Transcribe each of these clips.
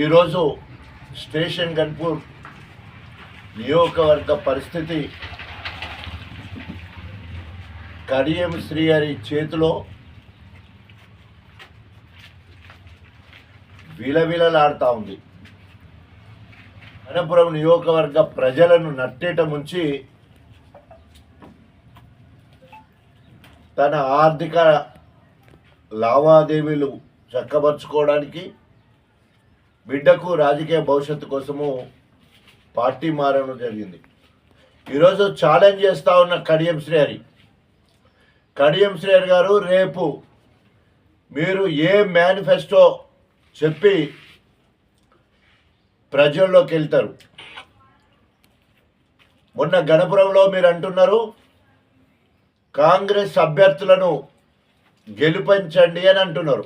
ఈరోజు స్టేషన్ గన్పూర్ నియోజకవర్గ పరిస్థితి కడియం శ్రీహరి చేతిలో విలవిలలాడుతూ ఉంది. అనంతపురం నియోజకవర్గ ప్రజలను నట్టేట ముంచి తన ఆర్థిక లావాదేవీలు చక్కబరుచుకోవడానికి బిడ్డకు రాజకీయ భవిష్యత్తు కోసము పార్టీ మారడం జరిగింది. ఈరోజు ఛాలెంజ్ చేస్తూ ఉన్న కడియం శ్రీహరి. కడియం శ్రీహరి గారు రేపు మీరు ఏ మేనిఫెస్టో చెప్పి ప్రజల్లోకి వెళ్తారు. మొన్న గణపురంలో మీరు అంటున్నారు కాంగ్రెస్ అభ్యర్థులను గెలుపించండి అని అంటున్నారు.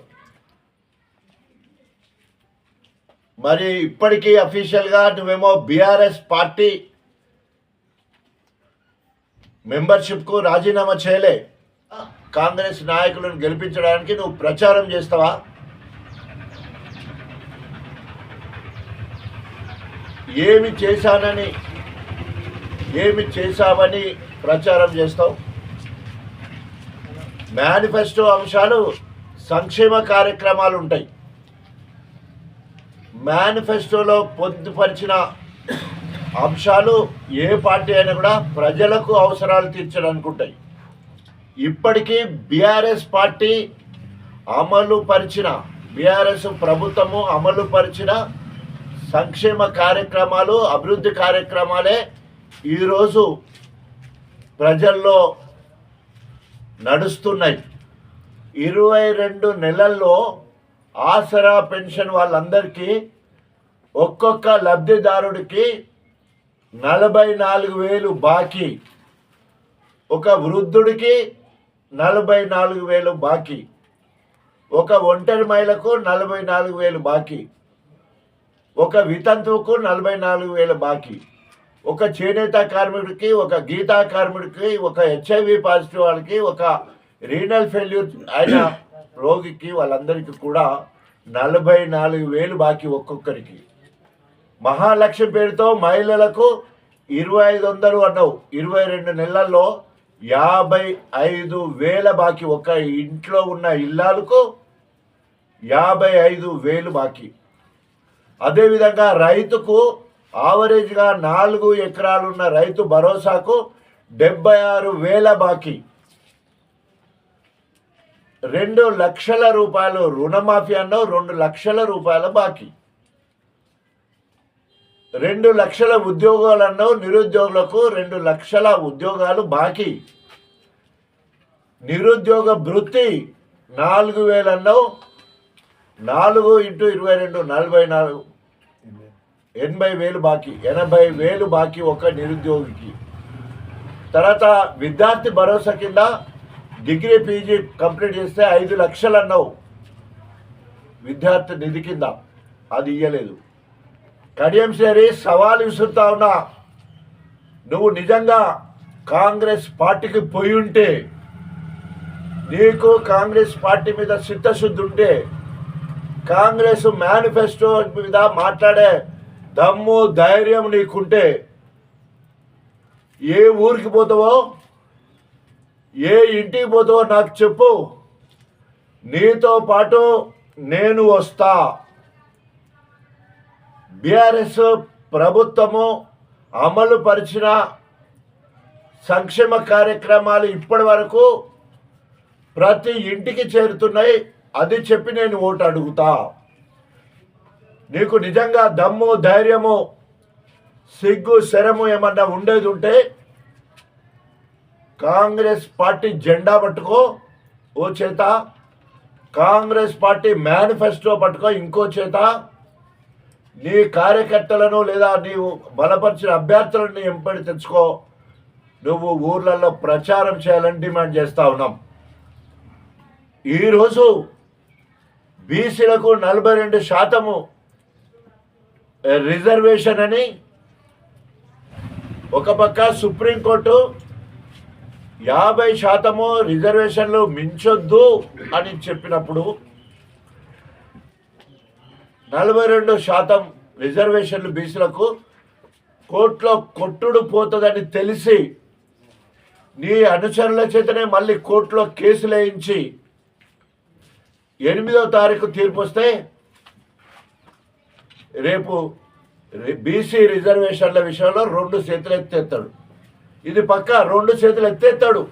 మరి ఇప్పటికీ అఫీషియల్గా నువ్వేమో బీఆర్ఎస్ పార్టీ మెంబర్షిప్కు రాజీనామా చేయలే. కాంగ్రెస్ నాయకులను గెలిపించడానికి నువ్వు ప్రచారం చేస్తావా? ఏమి చేశానని ఏమి చేశావని ప్రచారం చేస్తావు? మేనిఫెస్టో అంశాలు సంక్షేమ కార్యక్రమాలు ఉంటాయి. మేనిఫెస్టోలో పొందుపరిచిన అంశాలు ఏ పార్టీ అయినా కూడా ప్రజలకు అవసరాలు తీర్చడానికి ఉంటాయి ఇప్పటికీ బీఆర్ఎస్ పార్టీ అమలు పరిచిన బీఆర్ఎస్ ప్రభుత్వము అమలు పరిచిన సంక్షేమ కార్యక్రమాలు అభివృద్ధి కార్యక్రమాలే ఈరోజు ప్రజల్లో నడుస్తున్నాయి ఇరవై రెండు నెలల్లో ఆసరా పెన్షన్ వాళ్ళందరికీ ఒక్కొక్క లబ్ధిదారుడికి నలభై నాలుగు వేలు బాకీ. ఒక వృద్ధుడికి నలభై నాలుగు వేలు బాకీ. ఒక ఒంటరి మహిళకు నలభై నాలుగు వేలు బాకీ. ఒక వితంతువుకు నలభై నాలుగు వేల బాకీ. ఒక చేనేత కార్మికుడికి ఒక గీతా కార్మికుడికి ఒక హెచ్ఐవి పాజిటివ్ వాళ్ళకి ఒక రీనల్ ఫెయిల్యూర్ అయిన రోగికి వాళ్ళందరికీ కూడా నలభై నాలుగు వేలు బాకీ ఒక్కొక్కరికి. మహాలక్ష్మి పేరుతో మహిళలకు ఇరవై ఐదు వందలు అన్నావు. ఇరవై రెండు నెలల్లో యాభై ఐదు వేల బాకీ ఒక ఇంట్లో ఉన్న ఇల్లాలకు యాభై ఐదు వేలు బాకీ. అదేవిధంగా రైతుకు ఆవరేజ్గా నాలుగు ఎకరాలున్న రైతు భరోసాకు డెబ్బై ఆరు వేల బాకీ. రెండు లక్షల రూపాయలు రుణమాఫీ అన్నో రెండు లక్షల రూపాయల బాకీ. రెండు లక్షల ఉద్యోగాలన్నో నిరుద్యోగులకు రెండు లక్షల ఉద్యోగాలు బాకీ. నిరుద్యోగ వృత్తి నాలుగు వేలన్నో నాలుగు ఇంటూ ఇరవై రెండు నలభై నాలుగు ఎనభై వేలు బాకీ ఎనభై వేలు బాకీ ఒక నిరుద్యోగికి. తర్వాత విద్యార్థి భరోసా కింద డిగ్రీ పీజీ కంప్లీట్ చేస్తే ఐదు లక్షలు అన్నావు విద్యార్థి నిధి కింద. అది ఇయ్యలేదు. కడియం సేరి సవాల్ విసురుతా ఉన్నా నువ్వు నిజంగా కాంగ్రెస్ పార్టీకి పోయి ఉంటే నీకు కాంగ్రెస్ పార్టీ మీద చిత్తశుద్ధి ఉంటే కాంగ్రెస్ మేనిఫెస్టో మీద మాట్లాడే దమ్ము ధైర్యం నీకుంటే ఏ ఊరికి పోతావో ఏ ఇంటికి పోతావో నాకు చెప్పు. నీతో పాటు నేను వస్తా. బీఆర్ఎస్ ప్రభుత్వము అమలు పరిచిన సంక్షేమ కార్యక్రమాలు ఇప్పటి వరకు ప్రతి ఇంటికి చేరుతున్నాయి. అది చెప్పి నేను ఓటు అడుగుతా. నీకు నిజంగా దమ్ము ధైర్యము సిగ్గు శరము ఏమన్నా ఉండేది ఉంటే కాంగ్రెస్ పార్టీ జెండా పట్టుకో ఓ చేత. కాంగ్రెస్ పార్టీ మేనిఫెస్టో పట్టుకో ఇంకో చేత. నీ కార్యకర్తలను లేదా నీవు బలపరిచిన అభ్యర్థులను ఎంపడి తెచ్చుకో. నువ్వు ఊర్లలో ప్రచారం చేయాలని డిమాండ్ చేస్తా ఉన్నాం. ఈరోజు బీసీలకు నలభై రెండు శాతము రిజర్వేషన్ అని ఒక పక్క సుప్రీంకోర్టు యాభై శాతము రిజర్వేషన్లు మించొద్దు అని చెప్పినప్పుడు నలభై రెండు శాతం రిజర్వేషన్లు బీసీలకు కోర్టులో కొట్టుడు పోతుందని తెలిసి నీ అనుచరుల చేతనే మళ్ళీ కోర్టులో కేసులు వేయించి ఎనిమిదో తారీఖు తీర్పు వస్తే రేపు బీసీ రిజర్వేషన్ల విషయంలో రెండు చేతులు ఎత్తేస్తాడు ఇది పక్క రెండు చేతులు ఎత్తేస్తాడు